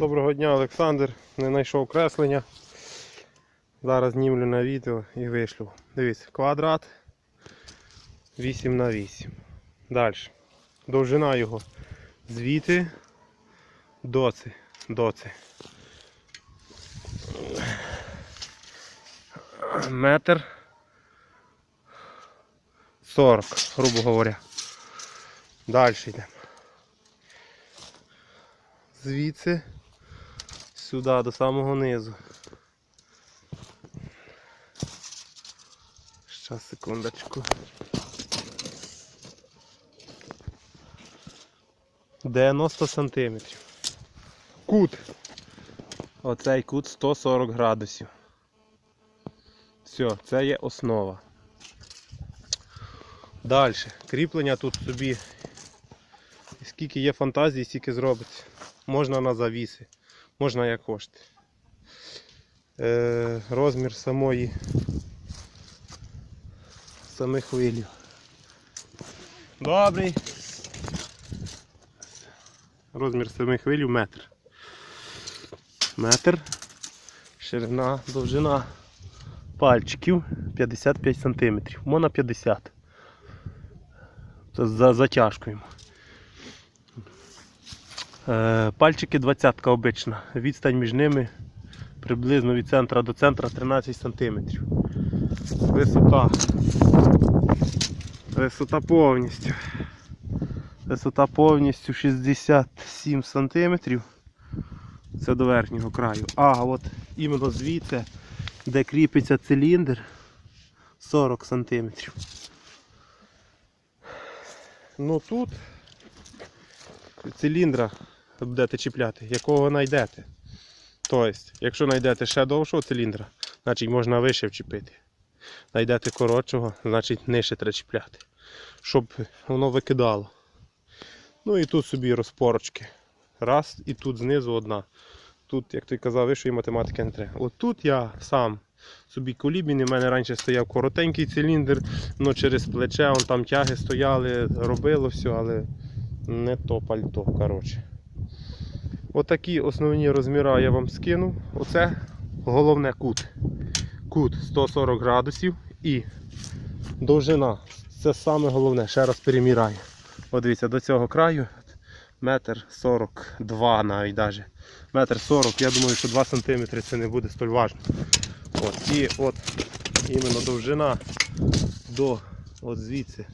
Доброго дня, Олександр. Не знайшов креслення. Зараз знімлю на відео і вишлю. Дивіться, квадрат 8 на 8. Далі. Довжина його звідти до ци. До ци. Метр 40, грубо говоря. Далі йдемо. Звідси сюди до самого низу. Щас, секундочку. Дев'яносто сантиметрів. Кут. Оцей кут 140 градусів. Все, це є основа. Далі. Кріплення тут собі. Скільки є фантазії, стільки зробиться. Можна на завіси, можна як хочете. Е, розмір самої самих хвилів. Добрий. Розмір самих хвилів метр. Метр. Ширина, довжина пальчиків 55 см. Можна 50. За затяжкою. Е, Пальчики 20 обична. Відстань між ними приблизно від центра до центра 13 см. Висота. Висота повністю. Висота повністю 67 см. Це до верхнього краю. А от іменно звідси, де кріпиться циліндр, 40 см. Ну тут циліндра будете чіпляти, якого знайдете. Тобто, якщо знайдете ще довшого циліндра, значить можна вище вчепити. Знайдете коротшого, значить нижче треба чіпляти. Щоб воно викидало. Ну і тут собі розпорочки. Раз, і тут знизу одна. Тут, як ти казав, вищої математики не треба. От тут я сам собі колібін, у мене раніше стояв коротенький циліндр, ну через плече, там тяги стояли, робило все, але не то пальто. коротше. Отакі основні розміри я вам скинув. Оце головне кут. Кут 140 градусів і довжина. Це саме головне, ще раз переміряю. От дивіться, до цього краю метр 42 навіть даже. Метр 40, я думаю, що 2 см це не буде столь важно. От, і от іменно довжина до от звідси.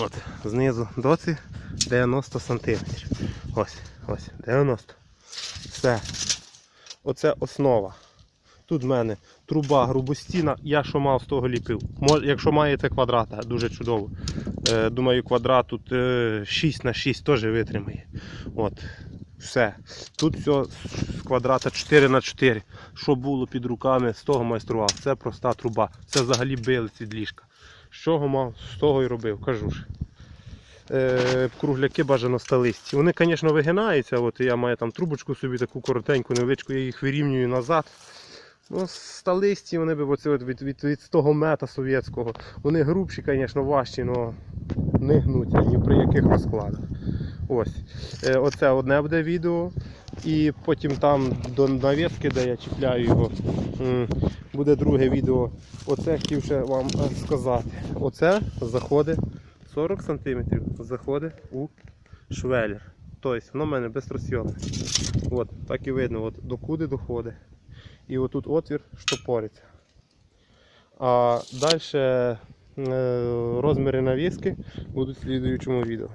От, знизу доці 90 см. Ось, ось, 90. Все. Оце основа. Тут в мене труба грубостіна, я що мав з того ліпив. Якщо маєте квадрата, дуже чудово. Е, думаю, квадрат тут е, 6 на 6 теж витримає. От. Все. Тут все з квадрата 4 на 4 Що було під руками, з того майстрував. Це проста труба. Це взагалі билиць від ліжка. З чого мав, з того і робив, кажу ж. Е, кругляки бажано сталисті. Вони, звісно, вигинаються. От я маю там трубочку собі таку коротеньку, невеличку, я їх вирівнюю назад. Ну, сталисті вони б оце от від, від, від того мета совєтського. Вони грубші, звісно, важчі, але не гнуться ні при яких розкладах. Ось. Е, оце одне буде відео. І потім там до навіски, де я чіпляю його, буде друге відео. Оце хотів ще вам е, сказати. Оце заходить 40 см заходить у швелер. Тобто воно в мене безтросйомне. От, так і видно, от, докуди доходить. І отут отвір штопориться. А далі розміри навіски будуть в слідуючому відео.